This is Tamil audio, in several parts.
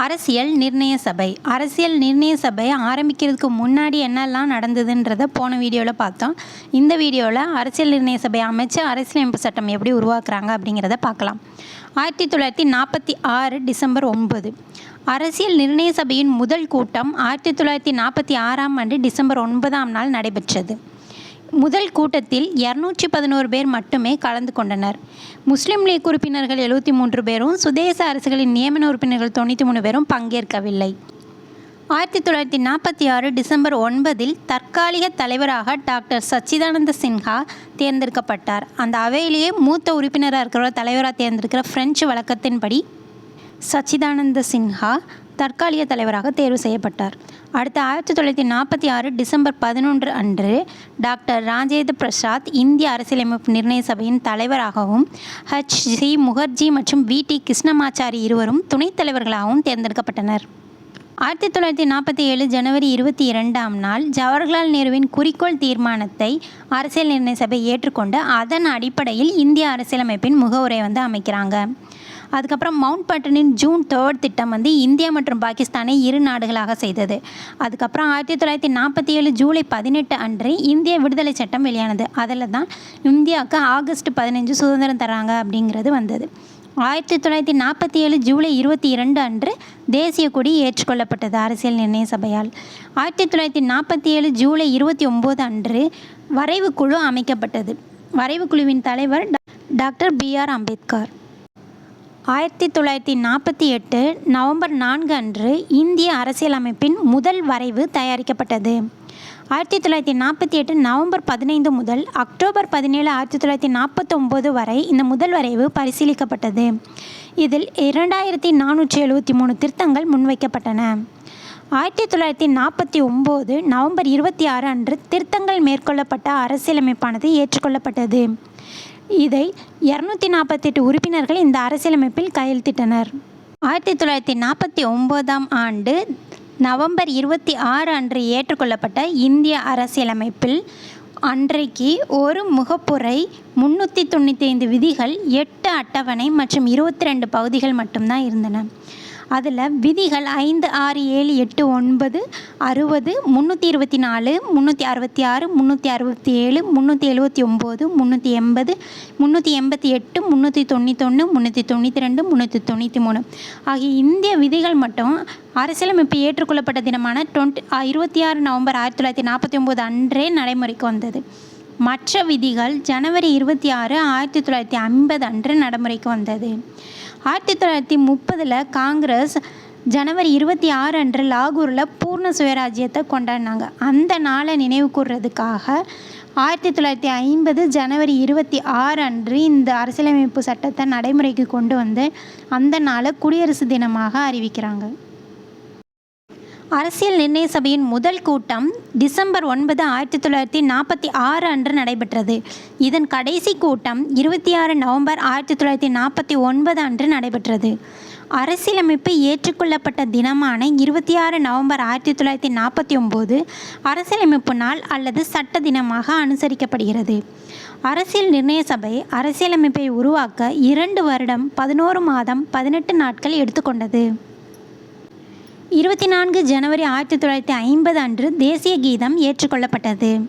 அரசியல் நிர்ணய சபை. அரசியல் நிர்ணய சபை ஆரம்பிக்கிறதுக்கு முன்னாடி என்னெல்லாம் நடந்ததுன்றதை போன வீடியோவில் பார்த்தோம். இந்த வீடியோவில் அரசியல் நிர்ணய சபை அமைச்சு அரசியலமைப்பு சட்டம் எப்படி உருவாக்குறாங்க அப்படிங்கிறத பார்க்கலாம். ஆயிரத்தி தொள்ளாயிரத்தி நாற்பத்தி ஆறு டிசம்பர் ஒன்பது. அரசியல் நிர்ணய சபையின் முதல் கூட்டம் ஆயிரத்தி தொள்ளாயிரத்தி நாற்பத்தி ஆறாம் ஆண்டு டிசம்பர் ஒன்பதாம் நாள் நடைபெற்றது. முதல் கூட்டத்தில் இரநூற்றி பதினோரு பேர் மட்டுமே கலந்து கொண்டனர். முஸ்லீம் லீக் உறுப்பினர்கள் எழுபத்தி மூன்று பேரும் சுதேச அரசுகளின் நியமன உறுப்பினர்கள் தொண்ணூற்றி மூணு பேரும் பங்கேற்கவில்லை. ஆயிரத்தி தொள்ளாயிரத்தி நாற்பத்தி ஆறு டிசம்பர் ஒன்பதில் தற்காலிக தலைவராக டாக்டர் சச்சிதானந்த சின்ஹா தேர்ந்தெடுக்கப்பட்டார். அந்த அவையிலேயே மூத்த உறுப்பினராக இருக்கிற தலைவராக தேர்ந்தெடுக்கிற பிரெஞ்சு வழக்கத்தின்படி சச்சிதானந்த சின்ஹா தற்காலிக தலைவராக தேர்வு செய்யப்பட்டார். அடுத்த ஆயிரத்தி தொள்ளாயிரத்தி நாற்பத்தி ஆறு டிசம்பர் பதினொன்று அன்று டாக்டர் ராஜேந்திர பிரசாத் இந்திய அரசியலமைப்பு நிர்ணய சபையின் தலைவராகவும் ஹச். சி முகர்ஜி மற்றும் வி. டி. கிருஷ்ணமாச்சாரி இருவரும் துணைத் தலைவர்களாகவும் தேர்ந்தெடுக்கப்பட்டனர். ஆயிரத்தி தொள்ளாயிரத்தி நாற்பத்தி ஏழு ஜனவரி இருபத்தி இரண்டாம் நாள் ஜவஹர்லால் நேருவின் குறிக்கோள் தீர்மானத்தை அரசியல் நிர்ணய சபை ஏற்றுக்கொண்டு அதன் அடிப்படையில் இந்திய அரசியலமைப்பின் முகவுரை வந்து அமைக்கிறாங்க. அதுக்கப்புறம் மவுண்ட் பட்டனின் ஜூன் தேர்ட் திட்டம் வந்து இந்தியா மற்றும் பாகிஸ்தானை இரு நாடுகளாக செய்தது. அதுக்கப்புறம் ஆயிரத்தி தொள்ளாயிரத்தி நாற்பத்தி ஏழு ஜூலை பதினெட்டு அன்று இந்திய விடுதலை சட்டம் வெளியானது. அதில் தான் இந்தியாவுக்கு ஆகஸ்ட் பதினஞ்சு சுதந்திரம் தராங்க அப்படிங்கிறது வந்தது. ஆயிரத்தி தொள்ளாயிரத்தி நாற்பத்தி ஏழு ஜூலை இருபத்தி இரண்டு அன்று தேசிய கொடி ஏற்றுக்கொள்ளப்பட்டது அரசியல் நிர்ணய சபையால். ஆயிரத்தி தொள்ளாயிரத்தி நாற்பத்தி ஏழு ஜூலை இருபத்தி ஒம்பது அன்று வரைவு குழு அமைக்கப்பட்டது. வரைவு குழுவின் தலைவர் டாக்டர் பி ஆர் அம்பேத்கர். ஆயிரத்தி தொள்ளாயிரத்தி நாற்பத்தி எட்டு நவம்பர் நான்கு அன்று இந்திய அரசியலமைப்பின் முதல் வரைவு தயாரிக்கப்பட்டது. ஆயிரத்தி தொள்ளாயிரத்தி நாற்பத்தி எட்டு நவம்பர் பதினைந்து முதல் அக்டோபர் பதினேழு ஆயிரத்தி தொள்ளாயிரத்தி நாற்பத்தொம்போது வரை இந்த முதல் வரைவு பரிசீலிக்கப்பட்டது. இதில் இரண்டாயிரத்தி நானூற்றி எழுபத்தி மூணு திருத்தங்கள் முன்வைக்கப்பட்டன. ஆயிரத்தி தொள்ளாயிரத்தி நாற்பத்தி ஒம்பது நவம்பர் இருபத்தி ஆறு அன்று திருத்தங்கள் மேற்கொள்ளப்பட்ட அரசியலமைப்பானது ஏற்றுக்கொள்ளப்பட்டது. இதை இரநூத்தி நாற்பத்தெட்டு உறுப்பினர்கள் இந்த அரசியலமைப்பில் கையெழுத்திட்டனர். ஆயிரத்தி தொள்ளாயிரத்தி நாற்பத்தி ஒம்போதாம் ஆண்டு நவம்பர் இருபத்தி ஆறு அன்று ஏற்றுக்கொள்ளப்பட்ட இந்திய அரசியலமைப்பில் அன்றைக்கு ஒரு முகப்புரை முன்னூற்றி தொண்ணூற்றி ஐந்து விதிகள் எட்டு அட்டவணை மற்றும் இருபத்தி ரெண்டு பகுதிகள் மட்டும்தான் இருந்தன. அதில் விதிகள் ஐந்து ஆறு ஏழு எட்டு ஒன்பது அறுபது முந்நூற்றி இருபத்தி நாலு முந்நூற்றி அறுபத்தி ஆறு முந்நூற்றி அறுபத்தி ஏழு முந்நூற்றி எழுபத்தி ஒம்பது முந்நூற்றி எண்பது முந்நூற்றி எண்பத்தி எட்டு முந்நூற்றி தொண்ணூத்தொன்று முந்நூற்றி தொண்ணூற்றி ரெண்டு முந்நூற்றி தொண்ணூற்றி மூணு ஆகிய இந்திய விதிகள் மட்டும் அரசியலமைப்பு ஏற்றுக்கொள்ளப்பட்ட தினமான டுவெண்ட்டி இருபத்தி ஆறு நவம்பர் ஆயிரத்தி தொள்ளாயிரத்தி நாற்பத்தி ஒம்பது அன்றே நடைமுறைக்கு வந்தது. மற்ற விதிகள் ஜனவரி இருபத்தி ஆறு ஆயிரத்தி தொள்ளாயிரத்தி ஐம்பது அன்று நடைமுறைக்கு வந்தது. ஆயிரத்தி தொள்ளாயிரத்தி முப்பதில் காங்கிரஸ் ஜனவரி இருபத்தி ஆறு அன்று லாகூரில் பூர்ண சுயராஜ்யத்தை கொண்டாடினாங்க. அந்த நாளை நினைவு கூறுறதுக்காக ஆயிரத்தி தொள்ளாயிரத்தி ஐம்பது ஜனவரி இருபத்தி ஆறு அன்று இந்த அரசியலமைப்பு சட்டத்தை நடைமுறைக்கு கொண்டு வந்து அந்த நாளை குடியரசு தினமாக அறிவிக்கிறாங்க. அரசியல் நிர்ணய சபையின் முதல் கூட்டம் டிசம்பர் ஒன்பது ஆயிரத்தி தொள்ளாயிரத்தி நாற்பத்தி ஆறு அன்று நடைபெற்றது. இதன் கடைசி கூட்டம் இருபத்தி ஆறு நவம்பர் ஆயிரத்தி தொள்ளாயிரத்தி நாற்பத்தி ஒன்பது அன்று நடைபெற்றது. அரசியலமைப்பு ஏற்றுக்கொள்ளப்பட்ட தினமான இருபத்தி ஆறு நவம்பர் ஆயிரத்தி தொள்ளாயிரத்தி நாற்பத்தி ஒம்பது அரசியலமைப்பு நாள் அல்லது சட்ட தினமாக அனுசரிக்கப்படுகிறது. அரசியல் நிர்ணய சபை அரசியலமைப்பை உருவாக்க இரண்டு வருடம் பதினோரு மாதம் பதினெட்டு நாட்கள் எடுத்துக்கொண்டது. இருபத்தி நான்கு ஜனவரி ஆயிரத்தி தொள்ளாயிரத்தி ஐம்பது அன்று தேசிய கீதம் ஏற்றுக்கொள்ளப்பட்டது.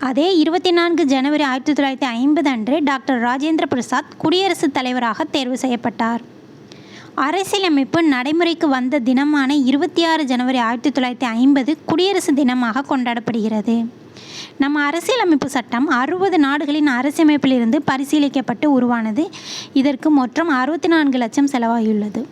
அதே இருபத்தி நான்கு ஜனவரி ஆயிரத்தி தொள்ளாயிரத்தி ஐம்பது அன்று டாக்டர் ராஜேந்திர பிரசாத் குடியரசுத் தலைவராக தேர்வு செய்யப்பட்டார். அரசியலமைப்பு நடைமுறைக்கு வந்த தினமான இருபத்தி ஆறு ஜனவரி ஆயிரத்தி தொள்ளாயிரத்தி ஐம்பது குடியரசு தினமாக கொண்டாடப்படுகிறது. நம்ம அரசியலமைப்பு சட்டம் அறுபது நாடுகளின் அரசியலமைப்பிலிருந்து பரிசீலிக்கப்பட்டு உருவானது. இதற்கு மொத்தம் அறுபத்தி நான்கு லட்சம் செலவாகியுள்ளது.